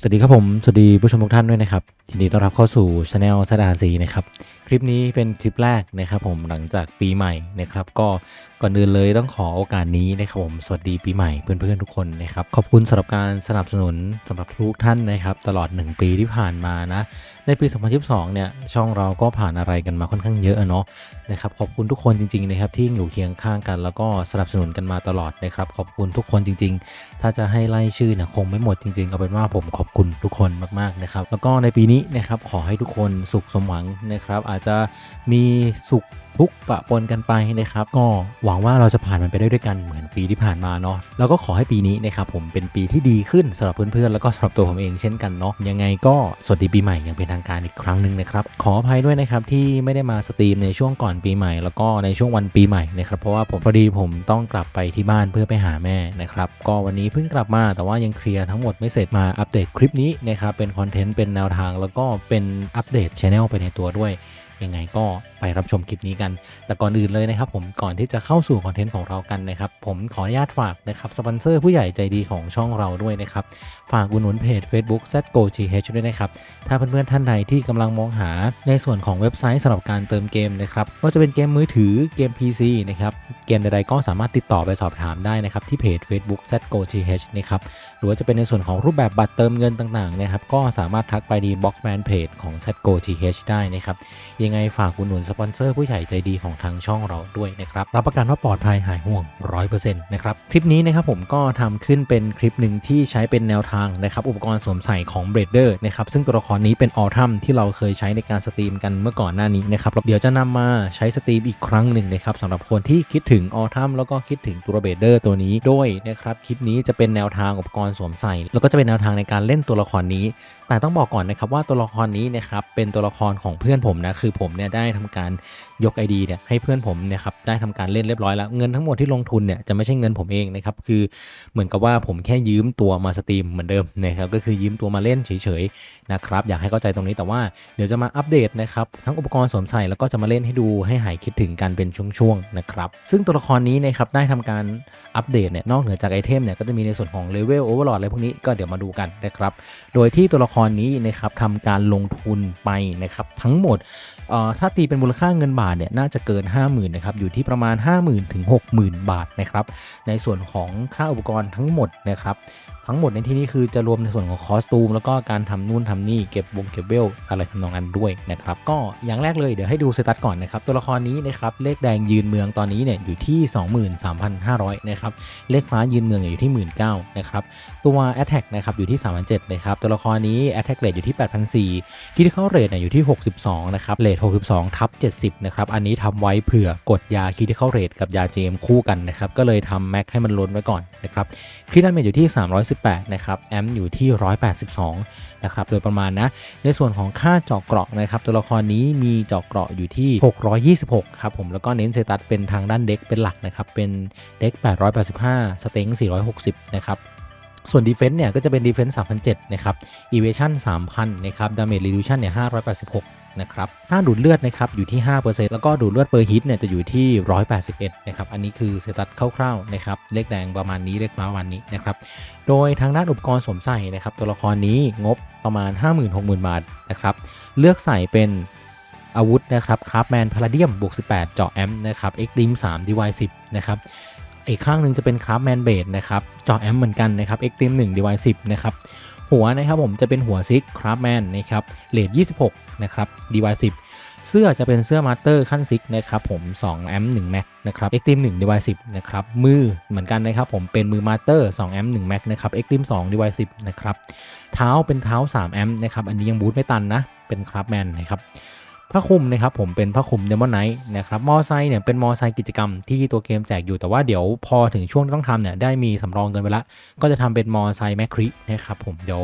สวัสดีครับผม สวัสดีผู้ชมทุกท่านด้วยนะครับยินดีต้อนรับเข้าสู่ช anel ซดาซีนะครับ คลิปนี้เป็นคลิปแรกนะครับผมหลังจากปีใหม่นะครับ ก็ก่อนอื่นเลยต้องขอโอกาสนี้นะครับผมสวัสดีปีใหม่เพื่อนๆทุกคนนะครับขอบคุณสำหรับการสนับสนุนสำหรับทุกท่านนะครับตลอด 1 ปีที่ผ่านมานะในปี 2022 เนี่ยช่องเราก็ผ่านอะไรกันมาค่อนข้างเยอะอะเนาะนะครับขอบคุณทุกคนจริงๆนะครับที่อยู่เคียงข้างกัน แล้วก็สนับสนุนกันมาตลอดนะครับขอบคุณทุกคนจริง ๆ ถ้าจะให้ไล่ชื่อเนี่ยคงไม่หมดจริงๆเอาเป็นว่าผมขอบคุณทุกคนมากๆนะครับแล้วก็ในปีนี้นะครับขอให้ทุกคนสุขสมหวังนะครับอาจจะมีสุข ทุกข์ปะปนกันไปนะครับ ก็หวังว่าเราจะผ่านมันไปได้ด้วยกันเหมือนปีที่ผ่านมาเนาะแล้วก็ขอให้ปีนี้นะครับผมเป็นปีที่ดีขึ้นสำหรับเพื่อนๆแล้วก็สำหรับตัวผมเองเช่นกันเนาะยังไงก็สวัสดีปีใหม่อย่างเป็นทางการอีกครั้งหนึ่งนะครับขออภัยด้วยนะครับที่ไม่ได้มาสตรีมในช่วงก่อนปีใหม่ แล้วก็ในช่วงวันปีใหม่นะครับเพราะว่าผมพอดีผมต้องกลับไปที่บ้านเพื่อไปหาแม่นะครับก็วันนี้เพิ่งกลับมาแต่ว่ายังเคลียร์ทั้งหมดไม่เสร็จมาอัปเดตคลิปนี้นะครับเป็นคอนเทนต์เป็นแนวทางแล้วก็เป็นอัปเดตช anel ไปในตัวด้วย ยังไงก็ไปรับชมคลิปนี้กัน แต่ก่อนอื่นเลยนะครับ ผมก่อนที่จะเข้าสู่คอนเทนต์ของเรากันนะครับ ผมขออนุญาตฝากนะครับสปอนเซอร์ผู้ใหญ่ใจดีของช่องเราด้วยนะครับ ฝากอุดหนุนเพจ Facebook z g o g h ด้วยนะครับ ถ้าเพื่อนๆท่านใดที่กำลังมองหาในส่วนของเว็บไซต์สำหรับการเติมเกมนะครับก็จะเป็นเกมมือถือเกม PC นะครับเกมใดๆก็สามารถติดต่อไปสอบถามได้นะครับที่เพจ Facebook z g o g h นะครับหรือว่าจะเป็นในส่วนของรูปแบบบัตรเติมเงินต่างๆนะครับก็สามารถทักไปดีบล็อกแฟนเพจของ z g o g h ได้นะครับยังไงฝากอุดหนุนสปอนเซอร์ผู้ใหญ่ใจดีของทางช่องเราด้วยนะครับ รับประกันว่าปลอดภัยหายห่วง 100%นะครับ คลิปนี้นะครับผมก็ทำขึ้นเป็นคลิปหนึ่งที่ใช้เป็นแนวทางนะครับ อุปกรณ์สวมใส่ของ b r a d e r นะครับ ซึ่งตัวละครนี้เป็นออทัมที่เราเคยใช้ในการสตรีมกันเมื่อก่อนหน้านี้นะครับ เดี๋ยวจะนำมาใช้สตรีมอีกครั้งหนึ่งนะครับสำหรับคนที่คิดถึงออทัมแล้วก็คิดถึงตัว b r a d e r ตัวนี้ด้วยนะครับ คลิปนี้จะเป็นแนวทางอุปกรณ์สวมใส่ แล้วก็จะเป็นแนวทางในการเล่นตัวละครนี้ แต่ต้องบอกก่อนนะครับว่าตัวละครนี้นะครับเป็นตัวละครของเพื่อนผมนะคือผมเนี่ยได้ทำการยก ID เนี่ยให้เพื่อนผมเนะครับได้ทำการเล่นเรียบร้อยแล้วเงินทั้งหมดที่ลงทุนเนี่ยจะไม่ใช่เงินผมเองนะครับคือเหมือนกับว่าผมแค่ยืมตัวมาสตรีมเหมือนเดิมนะครับก็คือยืมตัวมาเล่นเฉยๆนะครับอยากให้เข้าใจตรงนี้แต่ว่าเดี๋ยวจะมาอัปเดตนะครับทั้งอุปกรณ์สวมใส่แล้วก็จะมาเล่นให้ดูให้หายคิดถึงกันเป็นช่วงๆนะครับซึ่งตัวละครนี้นะครับได้ทำการอัปเดตเนี่ยนอกเหนือจากไอเทมเนี่ยก็จะมีในส่วนของเลเวลโอเวอร์ลอดอะไรพวกนี้ก็เดี๋ยวมาดูกันนะครับโดยที่ตัวละครนี้นะครับทำการลงทุนไปนะครับทั้งหมดถ้าตีเป็นมูลค่าเงินบาทเนี่ยน่าจะเกิน 50,000นะครับอยู่ที่ประมาณ 50,000ถึง60,000 บาทนะครับในส่วนของค่าอุปกรณ์ทั้งหมดนะครับ ทั้งหมดในที่นี้คือจะรวมในส่วนของคอสตูมแล้วก็การทำนู่นทำนี่เก็บวงเก็บเวลอะไรทำนองนั้นด้วยนะครับก็อย่างแรกเลยเดี๋ยวให้ดูสเตตัสก่อนนะครับตัวละครนี้นะครับเลขแดงยืนเมืองตอนนี้เนี่ยอยู่ที่ 23,500นะครับเลขฟ้ายืนเมืองอยู่ที่ 19,000นะครับตัว Attack นะครับอยู่ที่3,700นะครับตัวละครนี้ Attack Rate อยู่ที่ 8,400 Critical Rate เนี่ยอยู่ที่ 62นะครับ Rate 62ทับ70นะครับอันนี้ทำไว้เผื่อกดยา Critical Rate กับยา JM คู่กันนะครับก็เลยทำแม็กให้มันล้นไว้ก่อนนะครับคริดดาเมจอยู่ที่18นะครับแอมอยู่ที่ 182 นะครับโดยประมาณนะ ในส่วนของค่าเจาะเกราะนะครับตัวละครนี้มีเจาะเกราะอยู่ที่ 626 ครับผมแล้วก็เน้นเซตัสเป็นทางด้านเด็กเป็นหลักนะครับเป็นเด็ก885 สเต็ง460 นะครับ ส่วน Defense เนี่ยก็จะเป็น Defense 3,007นะครับ Evasion 3,000นะครับ Damage Reduction เนี่ย586นะครับค่าดูดเลือดนะครับอยู่ที่ 5%แล้วก็ดูดเลือด per hit เนี่ยจะอยู่ที่ 181นะครับอันนี้คือเซตัสคร่าวๆนะครับเลขแดงประมาณนี้เลขม้าประมาณนี้นะครับโดยทางด้านอุปกรณ์สวมใส่นะครับตัวละครนี้งบประมาณ 50,000-60,000 บาทนะครับเลือกใส่เป็นอาวุธนะครับคราฟแมนพาราเดียมบวก18 เจาะแอมป์นะครับ X d i m 3 DY 10นะครับ อีกข้างหนึ่งจะเป็นคราฟแมนเบดนะครับจาะแอมเหมือนกันนะครับ X d i m 1 DY 10นะครับหัวนะครับผมจะเป็นหัวซิกคราฟแมนนะครับเลท26นะครับ DY 10เสื้อจะเป็นเสื้อมาสเตอร์ขั้นซิกนะครับผม2แอมป์1แม็กนะครับ X d i m 1 DY 10นะครับมือเหมือนกันนะครับผมเป็นมือมาสเตอร์2แอมป์1แม็กนะครับ X d i m 2 DY 10นะครับเท้าเป็นเท้า3แอมป์นะครับอันนี้ยังบูทไม่ตันนะเป็นคราฟแมนนะครับ ผ้าคลุมนะครับผมเป็นผ้าคลุมเดมอนไนท์นะครับมอไซค์เนี่ยเป็นมอไซค์กิจกรรมที่ตัวเกมแจกอยู่แต่ว่าเดี๋ยวพอถึงช่วงที่ต้องทำเนี่ยได้มีสำรองเงินไปละ ก็จะทำเป็นมอไซค์แมคครินะครับผมเดี๋ยว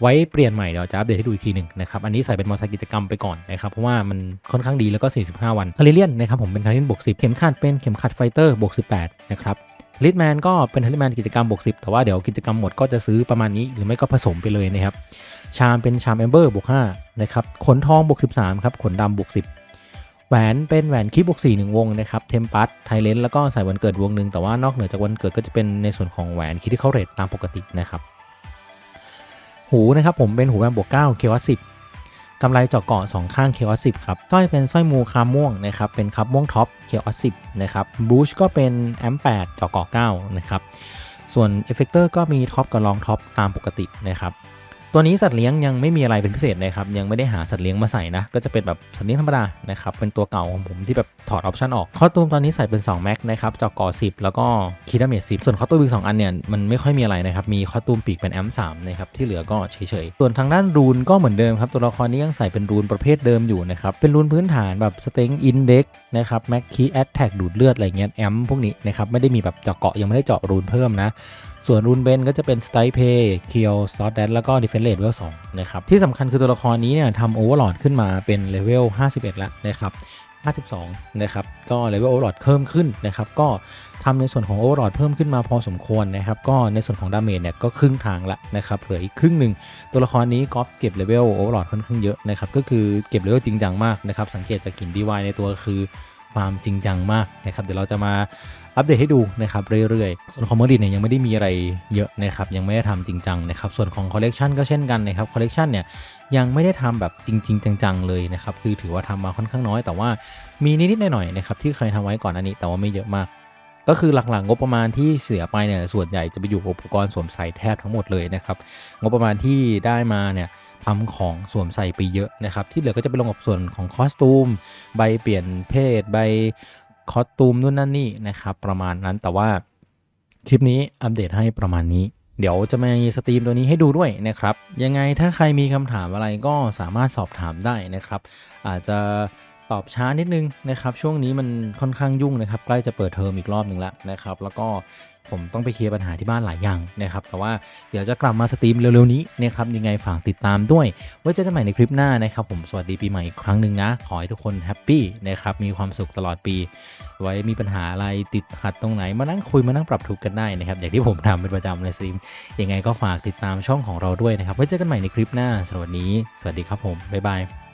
ไว้เปลี่ยนใหม่เดี๋ยวจะอัปเดตให้ดูอีกทีหนึ่งนะครับอันนี้ใส่เป็นมอไซค์กิจกรรมไปก่อนนะครับเพราะว่ามันค่อนข้างดีแล้วก็ 45 วันคาริเลียนนะครับผมเป็นคาริเลียนบวก10 เข็มขัดเป็นเข็มขัดไฟเตอร์บวก18นะครับ ลิทแมนก็เป็นลิทแมนกิจกรรมบวก10แต่ว่าเดี๋ยวกิจกรรมหมดก็จะซื้อประมาณนี้ หรือไม่ก็ผสมไปเลยนะครับ ชามเป็นชามแอมเบอร์บวก5นะครับ ขนทองบวก13ครับ ขนดำบวก10แหวนเป็นแหวนคีบบวก4 1วงนะครับ เทมปัสไทเลนแล้วก็ใส่วันเกิดวงหนึ่งแต่ว่านอกเหนือจากวันเกิดก็จะเป็นในส่วนของแหวนคิดที่เขาเรทตามปกตินะครับ หูนะครับผมเป็นหูแบบบวก9เควัสิบ กำไรเจาะเกาะสองข้างเคออสิบครับสร้อยเป็นสร้อยมูคามม่วงนะครับเป็นคับม่วงท็อปเคออสิบนะครับบูชก็เป็นแอมแปดเจาะเกาะ9นะครับส่วนเอฟเฟกเตอร์ก็มีท็อปกับรองท็อปตามปกตินะครับ ตัวนี้สัตว์เลี้ยงยังไม่มีอะไรเป็นพิเศษนะครับยังไม่ได้หาสัตว์เลี้ยงมาใส่นะก็จะเป็นแบบสัตว์เลี้ยงธรรมดานะครับเป็นตัวเก่าของผมที่แบบถอดออปชันออกคอตูมตอนนี้ใส่เป็น2แม็กนะครับจอกก่อ10 แล้วก็คีดาเมจ10 ส่วนคอตูมอีก2อันเนี่ยมันไม่ค่อยมีอะไรนะครับมีคอตูมปีกเป็นแอม3นะครับที่เหลือก็เฉยๆส่วนทางด้านรูนก็เหมือนเดิมครับตัวละครนี้ยังใส่เป็นรูนประเภทเดิมอยู่นะครับเป็นรูนพื้นฐานแบบสเต็งอินเด็กนะครับแม็กคีแอตแทกดูดเลือดอะไรเงี้ยแอมพวกนี้นะครับไม่ได้มีแบบเจาะเกาะยังไม่ได้เจาะรูนเพิ่มนะ ส่วนรูนเบนก็จะเป็นสไตเพย์เคียวซอสแดนแล้วก็ดิเฟนเลดเวลสองนะครับที่สำคัญคือตัวละครนี้เนี่ยทำโอเวอร์ลอดขึ้นมาเป็นเลเวล51 แล้วนะครับ52 นะครับ ก็เลเวลโอเวอร์ลอดเพิ่มขึ้นนะครับ ก็ทำในส่วนของโอเวอร์ลอดเพิ่มขึ้นมาพอสมควรนะครับ ก็ในส่วนของดาเมจเนี่ยก็ครึ่งทางละนะครับ เหลืออีกครึ่งหนึ่ง ตัวละครนี้ก๊อฟเก็บเลเวลโอเวอร์ลอดค่อนข้างเยอะนะครับ ก็คือเก็บเลเวลจริงจังมากนะครับ สังเกตจากกลิ่นดีวายในตัวคือความจริงจังมากนะครับ เดี๋ยวเราจะมา อัปเดตให้ดูนะครับเรื่อยๆ ส่วนของเมอร์ดิเนี่ยยังไม่ได้มีอะไรเยอะนะครับยังไม่ได้ทำจริงจังนะครับส่วนของคอลเลกชันก็เช่นกันนะครับคอลเลกชันเนี่ยยังไม่ได้ทำแบบจริง ๆ จังๆเลยนะครับคือถือว่าทำมาค่อนข้างน้อย แต่ว่ามีนิดๆหน่อยๆนะครับที่เคยทำไว้ก่อนอันนี้แต่ว่าไม่เยอะมากก็คือหลักๆงบประมาณที่เสียไปเนี่ยส่วนใหญ่จะไปอยู่กับอุปกรณ์สวมใส่แทบทั้งหมดเลยนะครับงบประมาณที่ได้มาเนี่ยทำของสวมใส่ไปเยอะนะครับที่เหลือก็จะไปลงกับส่วนของคอสตูม ใบเปลี่ยนเพศ ใบ คอสตูมนู่นนั่นนี่นะครับประมาณนั้นแต่ว่าคลิปนี้อัปเดตให้ประมาณนี้ เดี๋ยวจะมีสตรีมตัวนี้ให้ดูด้วยนะครับ ยังไงถ้าใครมีคำถามอะไรก็สามารถสอบถามได้นะครับ อาจจะ ตอบช้านิดนึงนะครับ ช่วงนี้มันค่อนข้างยุ่งนะครับ ใกล้จะเปิดเทอมอีกรอบหนึ่งแล้วนะครับ แล้วก็ผมต้องไปเคลียร์ปัญหาที่บ้านหลายอย่างนะครับ แต่ว่าเดี๋ยวจะกลับมาสตรีมเร็วๆนี้นะครับ ยังไงฝากติดตามด้วย ไว้เจอกันใหม่ในคลิปหน้านะครับ ผมสวัสดีปีใหม่อีกครั้งหนึ่งนะ ขอให้ทุกคนแฮปปี้นะครับ มีความสุขตลอดปี ไว้มีปัญหาอะไรติดขัดตรงไหน มานั่งคุยมานั่งปรับทุกกันได้นะครับ อย่างที่ผมทำเป็นประจำในสตรีม ยังไงก็ฝากติดตามช่องของเราด้วยนะครับ ไว้เจอกันใหม่ในคลิปหน้าสำหรับวันนี้ สวัสดีครับผมบ๊ายบาย